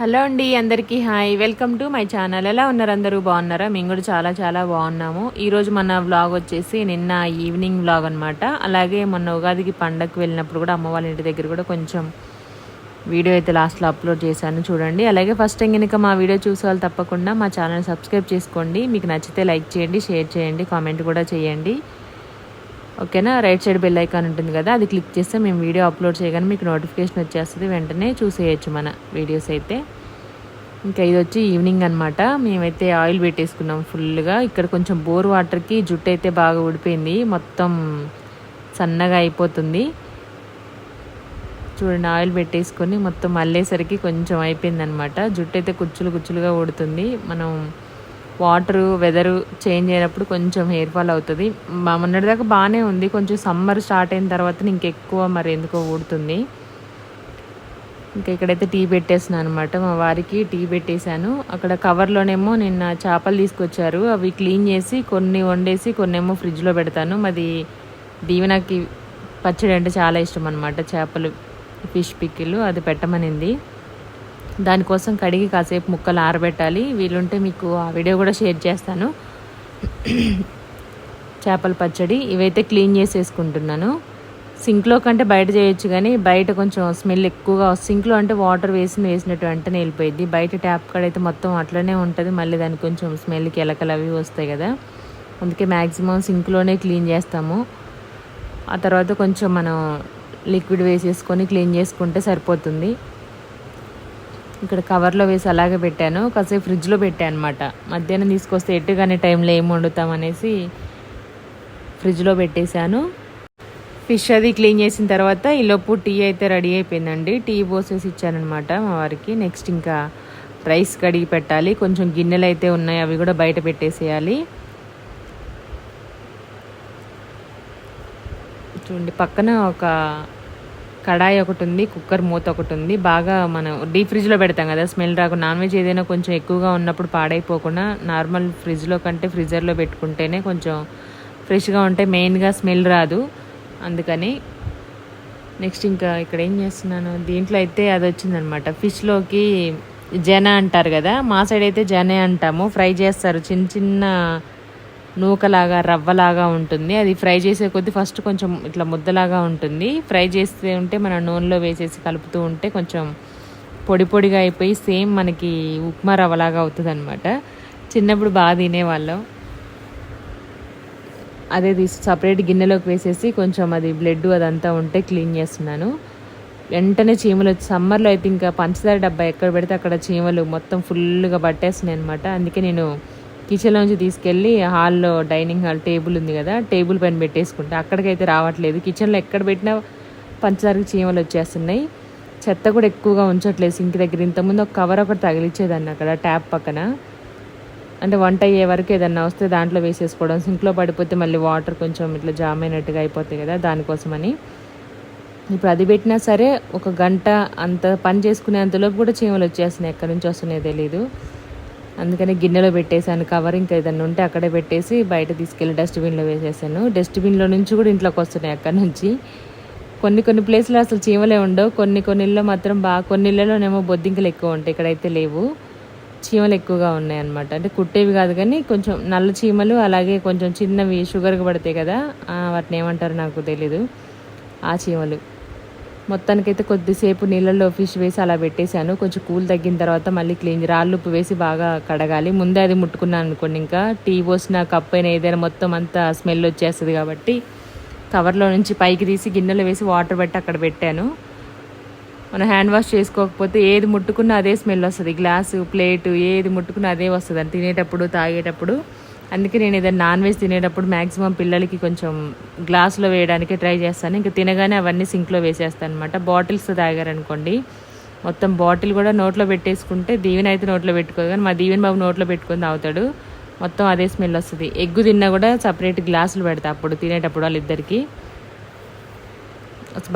Hello అండి అందరికీ hi. Welcome to my channel. ఎలా ఉన్నారు అందరూ? బాగున్నారా? మేము కూడా చాలా చాలా బాగున్నాము. ఈరోజు మన వ్లాగ్ వచ్చేసి నిన్న ఈవినింగ్ వ్లాగ్ అనమాట అలాగే మొన్న ఉగాదికి పండగకి వెళ్ళినప్పుడు కూడా అమ్మ వాళ్ళ ఇంటి దగ్గర కూడా కొంచెం వీడియో అయితే లాస్ట్లో అప్లోడ్ చేశాను చూడండి. అలాగే ఫస్ట్ టైం కనుక మా వీడియో చూసేవాళ్ళు తప్పకుండా మా ఛానల్ సబ్స్క్రైబ్ చేసుకోండి. మీకు నచ్చితే లైక్ చేయండి షేర్ చేయండి కామెంట్ కూడా చేయండి. ఓకేనా? రైట్ సైడ్ బెల్ ఐకాన్ ఉంటుంది కదా అది క్లిక్ చేస్తే మేము వీడియో అప్లోడ్ చేయగానే మీకు నోటిఫికేషన్ వచ్చేస్తుంది. వెంటనే చూసేయచ్చు మన వీడియోస్ అయితే. ఇంకా ఇది వచ్చి ఈవినింగ్ అనమాట మేమైతే ఆయిల్ పెట్టేసుకున్నాం ఫుల్గా. ఇక్కడ కొంచెం బోర్ వాటర్కి జుట్టు అయితే బాగా ఊడిపోయింది. మొత్తం సన్నగా అయిపోతుంది. చూడండి ఆయిల్ పెట్టేసుకొని మొత్తం మళ్ళేసరికి కొంచెం అయిపోయింది అనమాట జుట్టు అయితే కుచ్చులు కుచ్చులుగా ఊడుతుంది. మనం వాటర్ వెదర్ చేంజ్ అయినప్పుడు కొంచెం హెయిర్ ఫాల్ అవుతుంది. మా మొన్నటిదాకా బాగానే ఉంది. కొంచెం సమ్మర్ స్టార్ట్ అయిన తర్వాత ఇంకెక్కువ మరి ఎందుకో ఊడుతుంది. ఇంకా ఇక్కడైతే టీ పెట్టేసినాను అనమాట మా వారికి టీ పెట్టేశాను. అక్కడ కవర్లోనేమో నిన్న చేపలు తీసుకొచ్చారు. అవి క్లీన్ చేసి కొన్ని వండేసి కొన్ని ఏమో ఫ్రిడ్జ్లో పెడతాను. మాది దీవెనకి పచ్చడి అంటే చాలా ఇష్టం అనమాట చేపలు ఫిష్ పిక్కిలు అది పెట్టమనింది. దానికోసం కడిగి కాసేపు ముక్కలు ఆరబెట్టాలి. వీలుంటే మీకు ఆ వీడియో కూడా షేర్ చేస్తాను. చేపల పచ్చడి ఇవైతే క్లీన్ చేసేసుకుంటున్నాను. సింక్లో కంటే బయట చేయొచ్చు కానీ బయట కొంచెం స్మెల్ ఎక్కువగా సింక్లో అంటే వాటర్ వేసి వేసినట్టు వెంటనే వెళ్ళిపోయింది బయట ట్యాప్ కాడ అయితే మొత్తం అట్లనే ఉంటుంది. మళ్ళీ దానికి కొంచెం స్మెల్కి ఎలకలు అవి వస్తాయి కదా. అందుకే మ్యాక్సిమం సింక్లోనే క్లీన్ చేస్తాము. ఆ తర్వాత కొంచెం మనం లిక్విడ్ వేసేసుకొని క్లీన్ చేసుకుంటే సరిపోతుంది. ఇక్కడ కవర్లో వేసి అలాగే పెట్టాను. కాసేపు ఫ్రిడ్జ్లో పెట్టాను అనమాట మధ్యాహ్నం తీసుకొస్తే ఎట్టుగానే టైంలో ఏం వండుతాం అనేసి ఫ్రిడ్జ్లో పెట్టేశాను. ఫిష్ అది క్లీన్ చేసిన తర్వాత ఈలోపు టీ అయితే రెడీ అయిపోయిందండి. టీ పోసేసి ఇచ్చానమాట మా వారికి. నెక్స్ట్ ఇంకా రైస్ కడిగి పెట్టాలి. కొంచెం గిన్నెలు అయితే ఉన్నాయి అవి కూడా బయట పెట్టేసేయాలి. చూడండి పక్కన ఒక కడాయి ఒకటి ఉంది కుక్కర్ మూత ఒకటి ఉంది. బాగా మనం డీప్ ఫ్రిడ్జ్లో పెడతాం కదా స్మెల్ రాకుండా. నాన్ వెజ్ ఏదైనా కొంచెం ఎక్కువగా ఉన్నప్పుడు పాడైపోకుండా నార్మల్ ఫ్రిడ్జ్లో కంటే ఫ్రిజర్లో పెట్టుకుంటేనే కొంచెం ఫ్రెష్గా ఉంటే మెయిన్గా స్మెల్ రాదు. అందుకని నెక్స్ట్ ఇంకా ఇక్కడ ఏం చేస్తున్నాను? దీంట్లో అయితే అది వచ్చిందనమాట. ఫిష్లోకి జన అంటారు కదా మా సైడ్ అయితే జనే అంటాము. ఫ్రై చేస్తారు. చిన్న చిన్న నూకలాగా రవ్వలాగా ఉంటుంది. అది ఫ్రై చేసే కొద్దీ ఫస్ట్ కొంచెం ఇట్లా ముద్దలాగా ఉంటుంది. ఫ్రై చేస్తే ఉంటే మనం నూనెలో వేసేసి కలుపుతూ ఉంటే కొంచెం పొడి పొడిగా అయిపోయి సేమ్ మనకి ఉప్మా రవ్వలాగా అవుతుంది అనమాట చిన్నప్పుడు బాగా తినేవాళ్ళం. అదే తీసి సపరేట్ గిన్నెలోకి వేసేసి కొంచెం అది బ్లడ్ అదంతా ఉంటే క్లీన్ చేస్తున్నాను. వెంటనే చీమలు సమ్మర్లో అయితే ఇంకా పంచదార డబ్బా ఎక్కడ పెడితే అక్కడ చీమలు మొత్తం ఫుల్గా పట్టేస్తున్నాయి అనమాట అందుకే నేను కిచెన్లోంచి తీసుకెళ్ళి హాల్లో డైనింగ్ హాల్ టేబుల్ ఉంది కదా టేబుల్ పైన పెట్టేసుకుంటే. అక్కడికైతే రావట్లేదు. కిచెన్లో ఎక్కడ పెట్టినా పంచదారకి చీమలు వచ్చేస్తున్నాయి. చెత్త కూడా ఎక్కువగా ఉంచట్లేదు సింక్ దగ్గర. ఇంతకుముందు ఒక కవర్ ఒకటి తగిలిచ్చేదాన్ని అక్కడ ట్యాప్ పక్కన. అంటే వంట అయ్యే వరకు ఏదన్నా వస్తే దాంట్లో వేసేసుకోవడం. సింక్లో పడిపోతే మళ్ళీ వాటర్ కొంచెం ఇట్లా జామ్ అయినట్టుగా అయిపోతాయి కదా దానికోసమని. ఇప్పుడు అది పెట్టినా సరే ఒక గంట అంత పని చేసుకునేంతలోపు కూడా చీమలు వచ్చేస్తున్నాయి. ఎక్కడి నుంచి వస్తున్నాయో తెలీదు. అందుకని గిన్నెలో పెట్టేశాను కవర్ ఇంకా ఏదన్నా ఉంటే అక్కడే పెట్టేసి బయట తీసుకెళ్ళి డస్ట్బిన్లో వేసేసాను. డస్ట్బిన్లో నుంచి కూడా ఇంట్లోకి వస్తున్నాయి అక్కడ నుంచి. కొన్ని కొన్ని ప్లేస్లో అసలు చీమలే ఉండవు. కొన్ని కొన్నిళ్ళలో మాత్రం బాగా కొన్ని ఇళ్ళలోనేమో బొద్దింకలు ఎక్కువ ఉంటాయి. ఇక్కడైతే లేవు. చీమలు ఎక్కువగా ఉన్నాయి అనమాట అంటే కుట్టేవి కాదు కానీ కొంచెం నల్ల చీమలు అలాగే కొంచెం చిన్నవి షుగర్కి పడతాయి కదా వాటిని ఏమంటారు నాకు తెలీదు. ఆ చీమలు. మొత్తానికైతే కొద్దిసేపు నీళ్ళల్లో ఫిష్ వేసి అలా పెట్టేశాను. కొంచెం కూల్ తగ్గిన తర్వాత మళ్ళీ క్లీన్ రాళ్ళు ఉప్పు వేసి బాగా కడగాలి. ముందే అది ముట్టుకున్నాను అనుకోండి ఇంకా. టీ పోసిన కప్ అయినా ఏదైనా మొత్తం అంతా స్మెల్ వచ్చేస్తుంది కాబట్టి కవర్లో నుంచి పైకి తీసి గిన్నెలో వేసి వాటర్ పెట్టి అక్కడ పెట్టాను. మనం హ్యాండ్ వాష్ చేసుకోకపోతే ఏది ముట్టుకున్నా అదే స్మెల్ వస్తుంది. గ్లాసు ప్లేటు ఏది ముట్టుకున్నా అదే వస్తుంది. అని తినేటప్పుడు తాగేటప్పుడు. అందుకే నేను ఏదైనా నాన్ వెజ్ తినేటప్పుడు మ్యాక్సిమం పిల్లలకి కొంచెం గ్లాసులో వేయడానికి ట్రై చేస్తాను. ఇంకా తినగానే అవన్నీ సింక్లో వేసేస్తాను అనమాట బాటిల్స్ తాగారనుకోండి మొత్తం బాటిల్ కూడా నోట్లో పెట్టేసుకుంటే దీవెన అయితే నోట్లో పెట్టుకోదు కానీ మా దీవెన బాబు నోట్లో పెట్టుకొని తాగుతాడు. మొత్తం అదే స్మెల్ వస్తుంది. ఎగ్గు తిన్నా కూడా సపరేట్ గ్లాసులు పెడతా అప్పుడు తినేటప్పుడు వాళ్ళిద్దరికి.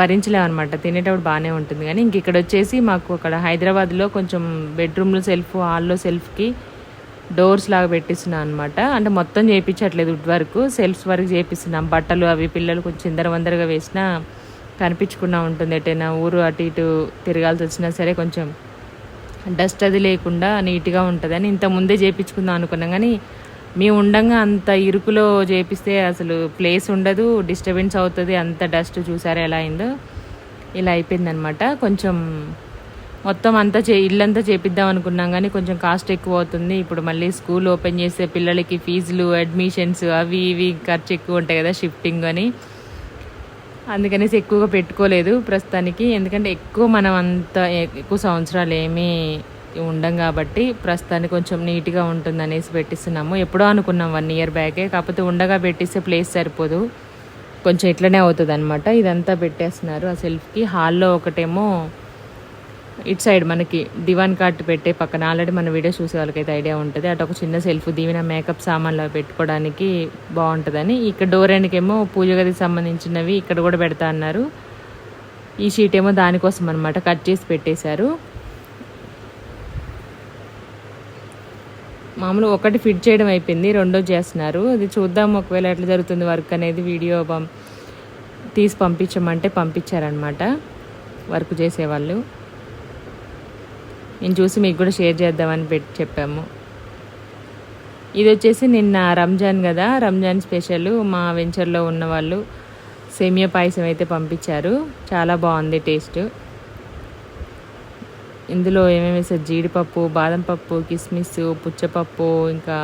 భరించలేమన్నమాట తినేటప్పుడు బాగానే ఉంటుంది. కానీ ఇంక ఇక్కడ వచ్చేసి మాకు అక్కడ హైదరాబాద్లో కొంచెం బెడ్రూమ్లో సెల్ఫ్ హాల్లో సెల్ఫ్కి డోర్స్ లాగా పెట్టిస్తున్నాం అనమాట అంటే మొత్తం చేయించట్లేదు వుడ్ వర్క్. సెల్ఫ్స్ వరకు చేపిస్తున్నాం బట్టలు అవి పిల్లలు కొంచెం చిందర వందరగా వేసినా కనిపించకుండా ఉంటుంది ఎటైనా. ఊరు అటు ఇటు తిరగాల్సి వచ్చినా సరే కొంచెం డస్ట్ అది లేకుండా నీట్గా ఉంటుందని ఇంత ముందే చేయించుకుందాం అనుకున్నాం. కానీ మేము ఉండంగా అంత ఇరుకులో చేపిస్తే అసలు ప్లేస్ ఉండదు. డిస్టర్బెన్స్ అవుతుంది. అంత డస్ట్ చూసారా ఎలా అయిందో? ఇలా అయిపోయిందనమాట కొంచెం మొత్తం అంతా చే ఇల్లంతా చేపిద్దాం అనుకున్నాం కానీ కొంచెం కాస్ట్ ఎక్కువ అవుతుంది ఇప్పుడు మళ్ళీ స్కూల్ ఓపెన్ చేసే పిల్లలకి ఫీజులు అడ్మిషన్స్ అవి ఇవి ఖర్చు ఎక్కువ ఉంటాయి కదా షిఫ్టింగ్ అని. అందుకనేసి ఎక్కువగా పెట్టుకోలేదు ప్రస్తుతానికి. ఎందుకంటే ఎక్కువ మనం అంత ఎక్కువ సంవత్సరాలు ఏమీ ఉండం కాబట్టి ప్రస్తుతానికి కొంచెం నీట్గా ఉంటుంది అనేసి పెట్టిస్తున్నాము. ఎప్పుడో అనుకున్నాం వన్ ఇయర్ బ్యాకే. కాకపోతే ఉండగా పెట్టిస్తే ప్లేస్ సరిపోదు. కొంచెం ఇట్లనే అవుతుంది అనమాట ఇదంతా పెట్టేస్తున్నారు ఆ సెల్ఫ్కి. హాల్లో ఒకటేమో ఇట్ సైడ్ మనకి దివాన్ కార్ట్ పెట్టే పక్కన ఆల్రెడీ మన వీడియో చూసే వాళ్ళకైతే ఐడియా ఉంటుంది. అటు ఒక చిన్న సెల్ఫ్ దీవెన మేకప్ సామాన్లు పెట్టుకోవడానికి బాగుంటుందని. ఇక్కడ డోర్ ఎండ్కేమో పూజ గదికి సంబంధించినవి ఇక్కడ కూడా పెడతా అన్నారు. ఈ షీట్ ఏమో దానికోసం అనమాట కట్ చేసి పెట్టేశారు. మామూలు ఒకటి ఫిట్ చేయడం అయిపోయింది రెండో చేస్తున్నారు. అది చూద్దాం ఒకవేళ ఎట్లా జరుగుతుంది వర్క్ అనేది వీడియో పం తీసి పంపించమంటే పంపించారనమాట వర్క్ చేసేవాళ్ళు. నేను చూసి మీకు కూడా షేర్ చేద్దామని పెట్టి చెప్పాము. ఇది వచ్చేసి నిన్న రంజాన్ కదా రంజాన్ స్పెషల్. మా వెంచర్లో ఉన్న వాళ్ళు సేమియా పాయసం అయితే పంపించారు. చాలా బాగుంది టేస్ట్. ఇందులో ఏమేమి వేసారు జీడిపప్పు బాదం పప్పు కిస్మిస్ పుచ్చపప్పు ఇంకా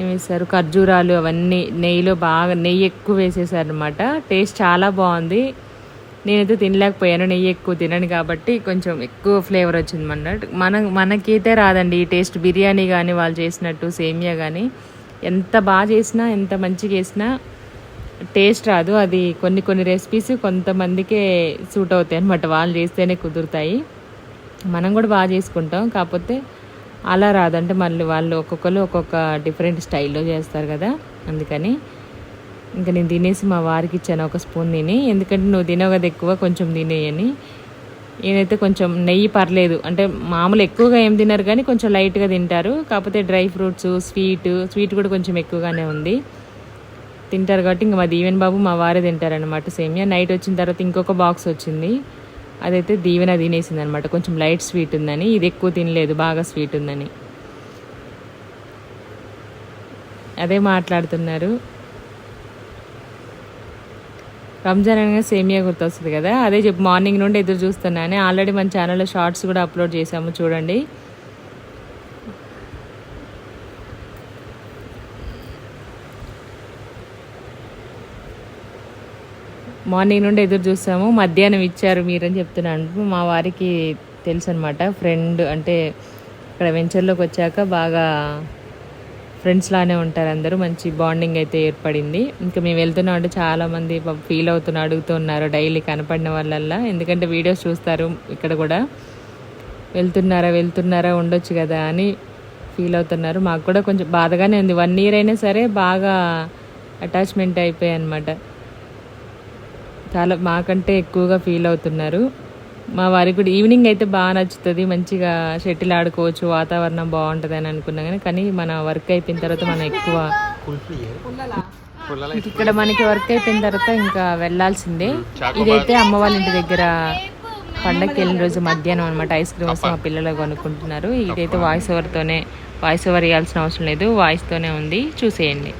ఏం వేసారు ఖర్జూరాలు అవన్నీ నెయ్యిలో బాగా నెయ్యి ఎక్కువ వేసేసారు అనమాట టేస్ట్ చాలా బాగుంది. నేనైతే తినలేకపోయాను నెయ్యి ఎక్కువ తినను కాబట్టి కొంచెం ఎక్కువ ఫ్లేవర్ వచ్చింది అన్నట్టు మన మనకైతే రాదండి ఈ టేస్ట్. బిర్యానీ కానీ వాళ్ళు చేసినట్టు సేమియా కానీ ఎంత బాగా చేసినా ఎంత మంచిగా చేసినా టేస్ట్ రాదు. అది కొన్ని కొన్ని రెసిపీస్ కొంతమందికే సూట్ అవుతాయి అనమాట వాళ్ళు చేస్తేనే కుదురుతాయి. మనం కూడా బాగా చేసుకుంటాం. కాకపోతే అలా రాదంటే మళ్ళీ వాళ్ళు ఒక్కొక్కరు ఒక్కొక్క డిఫరెంట్ స్టైల్లో చేస్తారు కదా. అందుకని ఇంకా నేను తినేసి మా వారికి ఇచ్చాను ఒక స్పూన్ తిని. ఎందుకంటే నువ్వు తినవు కదా ఎక్కువ కొంచెం తినేయని. ఈయనైతే కొంచెం నెయ్యి పర్లేదు. అంటే మామూలు ఎక్కువగా ఏం తినరు కానీ కొంచెం లైట్గా తింటారు. కాకపోతే డ్రై ఫ్రూట్స్ స్వీట్ స్వీట్ కూడా కొంచెం ఎక్కువగానే ఉంది. తింటారు కాబట్టి ఇంకా మా దీవెన్ బాబు మా వారే తింటారనమాట సేమియా. నైట్ వచ్చిన తర్వాత ఇంకొక బాక్స్ వచ్చింది. అదైతే దీవెన తినేసింది అనమాట కొంచెం లైట్ స్వీట్ ఉందని. ఇది ఎక్కువ తినలేదు బాగా స్వీట్ ఉందని. అదే మాట్లాడుతున్నారు. రంజాన్ అనగా సేమియా గుర్తొస్తుంది కదా? అదే చెప్పి మార్నింగ్ నుండి ఎదురు చూస్తున్నాను. ఆల్రెడీ మన ఛానల్లో షార్ట్స్ కూడా అప్లోడ్ చేసాము చూడండి. మార్నింగ్ నుండి ఎదురు చూస్తాము. మధ్యాహ్నం ఇచ్చారు మీరని చెప్తున్నాను. మా వారికి తెలుసు అనమాట ఫ్రెండ్ అంటే ఇక్కడ వెంచర్లోకి వచ్చాక బాగా ఫ్రెండ్స్ లానే ఉంటారు అందరూ. మంచి బాండింగ్ అయితే ఏర్పడింది. ఇంకా మేము వెళ్తున్నాం అంటే చాలామంది ఫీల్ అవుతున్నా అడుగుతున్నారు డైలీ కనపడిన వాళ్ళల్లా. ఎందుకంటే వీడియోస్ చూస్తారు ఇక్కడ కూడా. వెళ్తున్నారా వెళ్తున్నారా ఉండొచ్చు కదా అని ఫీల్ అవుతున్నారు. మాకు కూడా కొంచెం బాధగానే ఉంది. వన్ ఇయర్ అయినా సరే బాగా అటాచ్మెంట్ అయిపోయాయి అనమాట చాలా మాకంటే ఎక్కువగా ఫీల్ అవుతున్నారు. మా వారికి కూడా ఈవినింగ్ అయితే బాగా నచ్చుతుంది. మంచిగా షటిల్ ఆడుకోవచ్చు వాతావరణం బాగుంటుంది అని అనుకున్నా కానీ కానీ మన వర్క్ అయిపోయిన తర్వాత మనం ఎక్కువ ఇక్కడ మనకి వర్క్ అయిపోయిన తర్వాత ఇంకా వెళ్ళాల్సిందే. ఇదైతే అమ్మ వాళ్ళ ఇంటి దగ్గర పండగకి వెళ్ళిన రోజు మధ్యాహ్నం అనమాట ఐస్ క్రీమ్స్ మా పిల్లలు కొనుక్కుంటున్నారు. ఇదైతే వాయిస్ ఓవర్తోనే వాయిస్ ఓవర్ ఇవ్వాల్సిన అవసరం లేదు. వాయిస్తోనే ఉంది. చూసేయండి.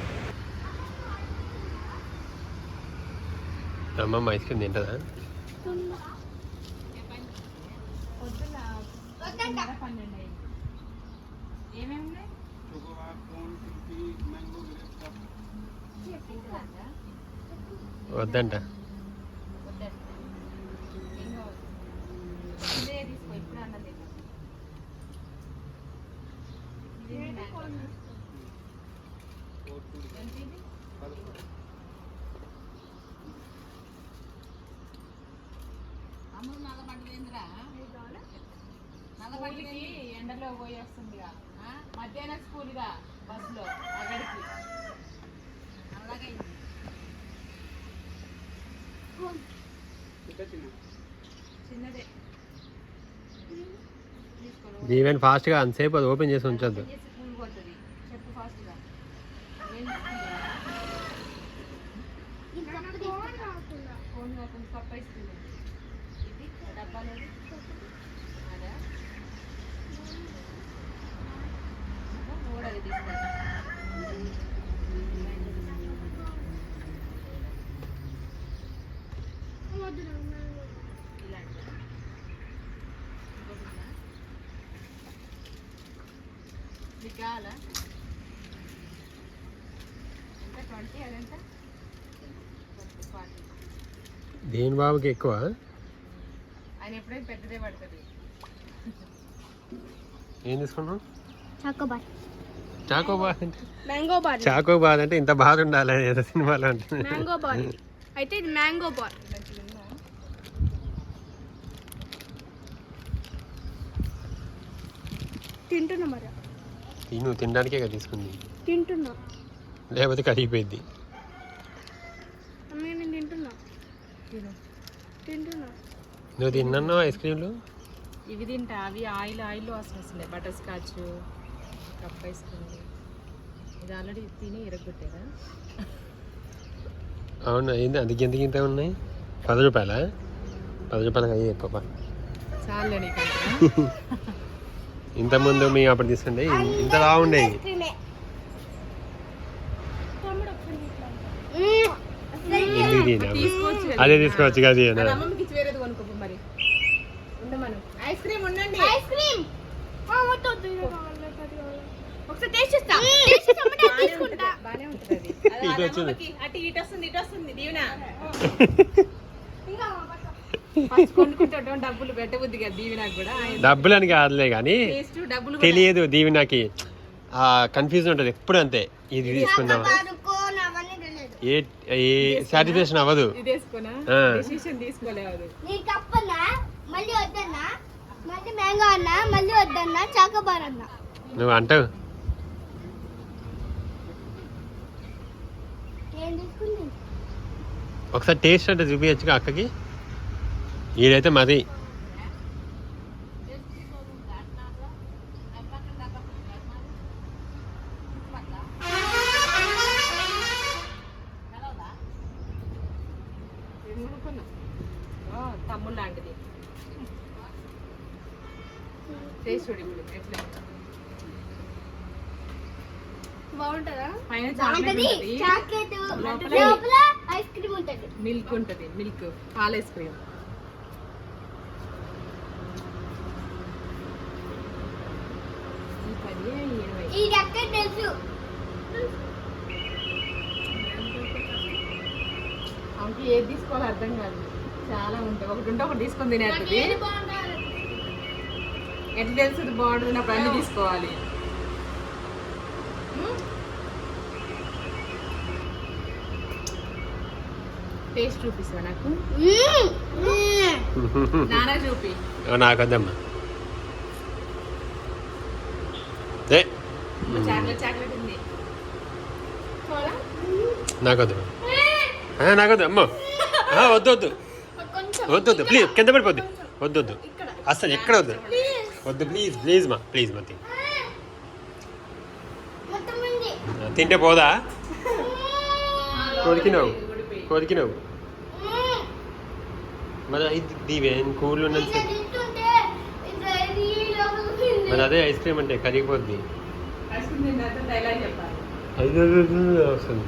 అమ్మమ్మ ఐస్ క్రీమ్ తింటుందా? వద్దంట. స్కూల్కి ఎండలో పోయి వస్తుందిగా మధ్యాహ్నం స్కూల్గా బస్సులో అక్కడికి. ఈవెన్ ఫాస్ట్గా అంతసేపు అది ఓపెన్ చేసి ఉంచొద్దు డబ్బాలో కావాలా ఎంత? ట్వంటీ అదంతా? దేని బాబుకి ఎక్కువ? ఆయన ఎప్పుడైతే పెద్దదే పడుతుంది. ఏం తీసుకున్నావు? చాకోబార్ చాకోబాద్ అంటే? మ్యాంగో బార్ అంటే ఇంత బాధ ఉండాలి ఏదో సినిమాలో అంటే. మ్యాంగో బార్ అయితే ఇది మ్యాంగో బార్ తింటున్నా మరి. తిను తినడానికే కదా తీసుకుంది. తింటున్నా. లేకపోతే కరిగిపోయింది నువ్వు తిన్నాను ఐస్ క్రీమ్లు? ఇవి తింటా. అవి ఆయిల్ ఆయిల్ వాసన వస్తున్నాయి butter scotch cup ice cream. ఇది ఆల్రెడీ తిని ఇరగొట్టారా అవునా? ఏంది? అందుకు ఎందుకు ఇంత ఉన్నాయి? పది రూపాయలా? పది రూపాయలకి అయ్యే ఎక్కువ. చాలే నీకు ఇంతకుముందు మేము అప్పుడు తీసుకుంటే ఇంత బాగుండేవి కదా. అదే తీసుకోవచ్చు కదా ఇటు వచ్చింది. అటు ఇటు వస్తుంది ఇటు వస్తుంది దీవెన. డబ్బులు అని కాదులే కానీ టేస్ట్ డబ్బులు కూడా తెలియదు దీవెనకి. ఆ కన్ఫ్యూజన్ ఉంటుంది. ఎప్పుడు అంతే. ఇది తీసుకుందాం పడుకోని అవన్నీ తెలియదు ఏ ఏ సాటిస్ఫాక్షన్ అవ్వదు. నువ్వు అంటావు. ఒకసారి టేస్ట్ అంటే చూపించచ్చు అక్కకి? ఈడైతే మది. తమ్ముడు లాంటిది టేస్ట్ చూడు ఇప్పుడు ఎట్లా ఉందో. బాగుంటుందా. పైన చాక్లెట్ బాగుంటది ఉంటుంది. చాక్లెట్ లోపల లోపల ఐస్ క్రీమ్ ఉంటుంది. మిల్క్ ఉంటుంది. మిల్క్ పాల ఐస్ క్రీమ్. ఈ తెలుసు ఏది తీసుకోవాలో అర్థం కాదు. చాలా ఉంటాయి. ఒకటి ఉంటే ఒకటి తీసుకొని బాగుంటుంది ఎట్లా తెలుస్తుంది బాగుంటుంది అప్పుడు అన్ని తీసుకోవాలి. టేస్ట్ చూపిస్తా నాకు? నానా చూపి. నాకొద్దమ్మా. ఏ చాక్లెట్ చాక్లెట్ ఉంది. నాకొద్దు. నాకొద్దు అమ్మో. వద్దు వద్దు. వద్దు వద్దు ప్లీజ్ కింద పడిపోద్దు. వద్దు వద్దు. అసలు ఎక్కడ వద్దు. వద్దు ప్లీజ్ ప్లీజ్ మా ప్లీజ్ మా తింటే పోదా? కొరికినావు కొరికినావు. మరి ఇది దీవెన్ కూల్ ఉన్నది. మరి అదే ఐస్ క్రీమ్ అంటే కరిగిపోద్ది. అది వస్తుంది.